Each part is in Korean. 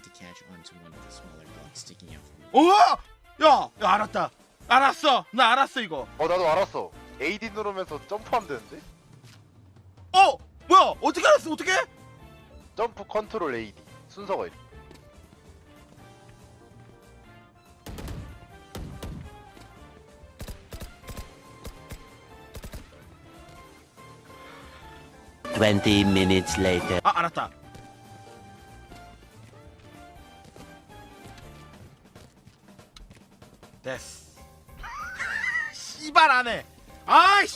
need to catch onto one of the smaller bugs sticking out from 오! 야! 야 알았다 알았어 나 알았어 이거 어 나도 알았어. AD 누르면서 점프하면 되는데? 어! 뭐야 어떻게 알았어 어떻게? 점프 컨트롤 AD 순서가 이래. Twenty minutes later. 아 알았다 됐어 씨발 안해 아이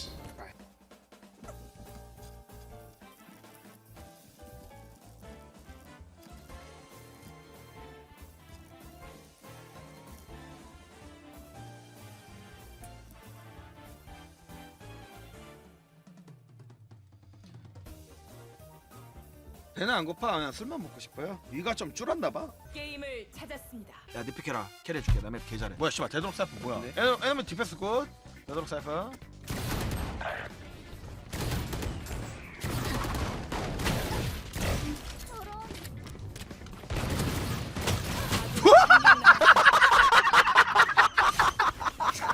배는 안 고파 그냥 술만 먹고 싶어요 위가 좀 줄었나 봐 게임을 찾았습니다. 야, 니피케라 캐리 해줄게. 나맵 개잘해. 뭐야, 씨발 되도록 사이프 뭐야? 네. 에너 에너면 디펜스 굿. 되도록 사이프.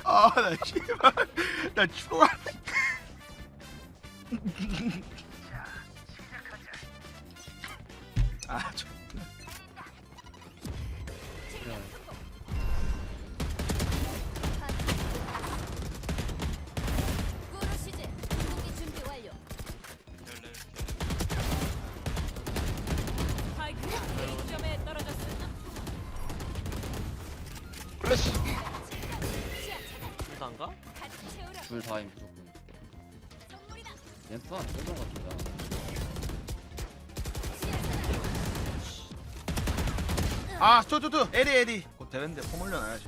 아, 나 씨발, 나 추워. 둘 다임 무조건. 렌트가 안 되는 것 같다 아, 뚜뚜뚜. 에리 에리. 곧 되는데 폼 올려놔야지.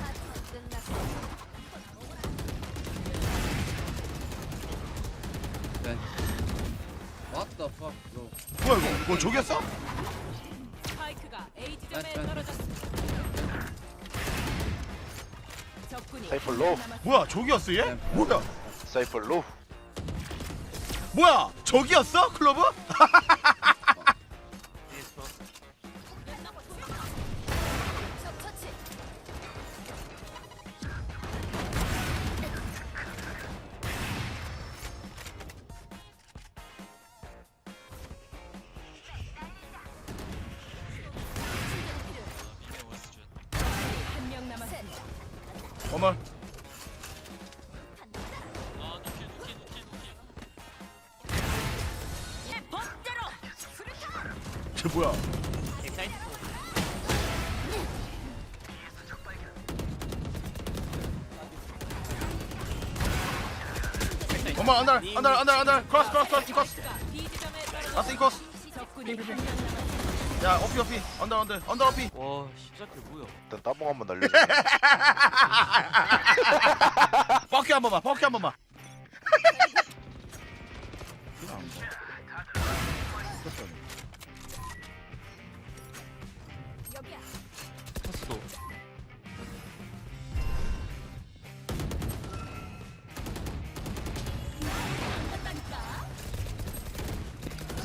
파트 끝났어. 네 What the fuck bro 뭐야 이거? 뭐 저기였어? 스파이크가 A 지점에. 떨어졌습니다. 사이퍼 로우. 뭐야 저기였어 얘? 네. 뭐야? 사이퍼 로우. 뭐야 저기였어 클로브? 어머. 쟤 뭐야? 어머 안달 안달 안달 안달 크로스 크로스 크로스 크로스 떨어졌습니다. 인코스 적군이. 야 어피 어피. 언더 언더. 언더 어피. 와 시작해 뭐야 일단 따봉 한번 날려. 뻑큐 한 번만 뻑큐 한 번만.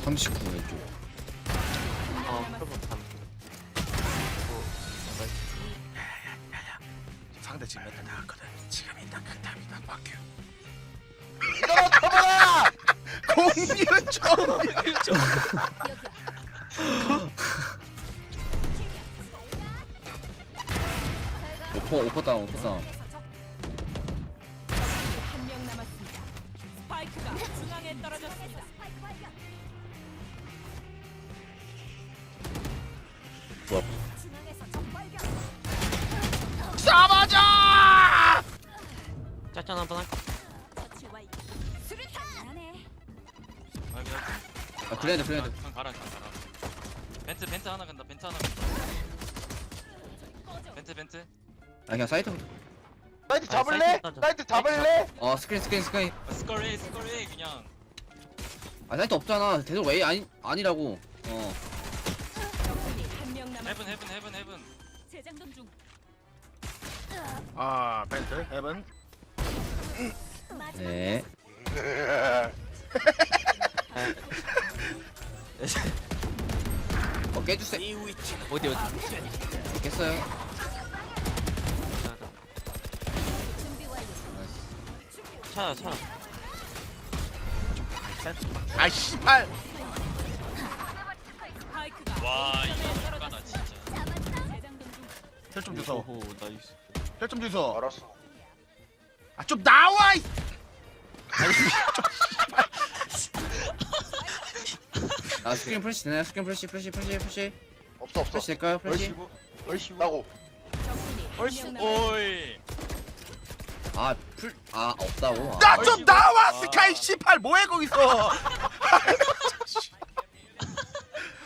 39 오퍼 오퍼 다운 오퍼 다운. 싸맞아 짜잔 한번 할까? 아 그래야 돼 그래야돼 그냥 가라 그냥 가라. 벤트 벤트 하나 간다 벤트 하나 간다. 벤트 벤트. 아 그냥 사이트부터 사이트 아, 잡을래? 사이트 잡을래? 어 스크린 스크린 스크린 아, 스컬레 스컬레 그냥. 아 사이트 없잖아 대도 왜 아니 아니라고 어 적군이 한명 남았습니다. 헤븐 헤븐 헤븐 헤븐. 재장전 중. 아 벤트 헤븐 네. 저 깨주세요. 어디 어디? 깼어요. 차야 차아 씨발! 와 이거. 진짜. 혈좀 주소 오호 나이스. 혈좀 주소 알았어. 아 좀 나와 이! 아 스크린 프레시 되나요? 스크린 프레시 프레시 프레시 프레시 없어 없어. 프레시 될까요? 프레시? 얼씨구 얼씨구. 나고. 남았습니다. 오이. 아풀아 없다고? 아, 나 좀 나와 스카이 씨발 뭐해 거기서?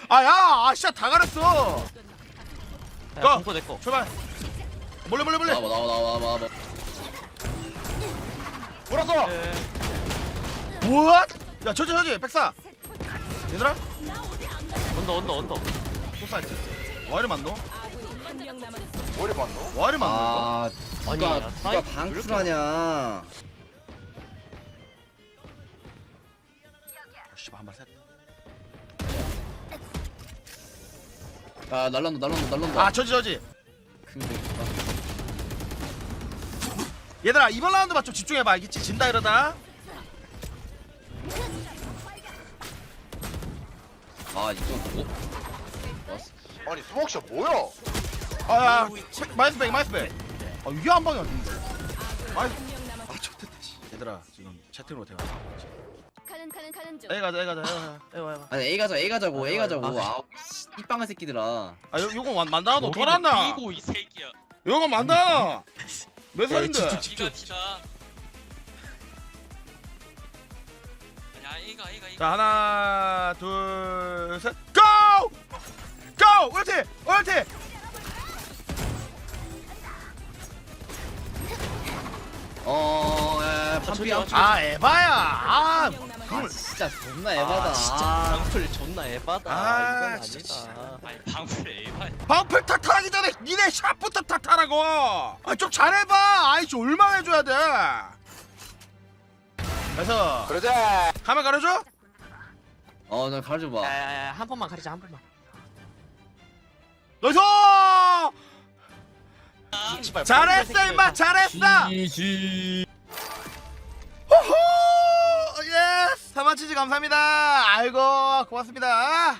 아야 아씨야 다 가렸어. 야 가. 공포 내꺼 출발. 몰래 몰래 몰래. 나와 나와 나와 나와 몰았어 뭐야 야 저지 저지 백사 얘들아? 언더 언더 언더. 소사이트 와이를 만노. 머리 봤노? 와이를 만노 아 아니, 누가 야, 누가 사이트 방풀하냐? 씨발 한발 셋. 아 날란다 날란다 날란다. 아 저지 저지. 큰거 있다. 얘들아 이번 라운드만 좀 집중해봐. 알겠지? 진다 이러다 아 이거 뭐? 왔어 아니 스모크샷 뭐야? 아야 마이스 백 마이스 백. 아 이게 한 방이 아이 한명 남았습니다. 아 좋겠다 씨. 얘들아 지금 채팅으로 대화. 가는 가는 가는 중. A 가자 A 가자 A 가자. 에와 에와. 아니 A 가자 A 가자고 A 아, 가자고. 아, 아 이빵한 새끼들아. 아 요, 요거 만- 만다나 너 돌았나 이고 이 새끼야. 요거 만다나 몇 살인데? 야 이가 자 하나 둘셋 고! 고! 울티! 울티! 어 에, 판피야 저기요, 아 에바야 아 아 진짜 존나 에바다 아 진짜 아, 방풀 존나 에바다 아, 이건. 아니다 아니 방풀 에이바 방풀 탁탁하기 전에 니네 샷부터 탁탁하라고 아좀 잘해봐 아이 좀 얼마나 해줘야 돼 그래서 그러자 카메라 가려줘? 어, 나 가르쳐봐. 야야야 한 번만 가리자 한 번만. 너이소! 잘했어 임마! 잘했어! 호호! 예스! 사마치즈 감사합니다. 아이고 고맙습니다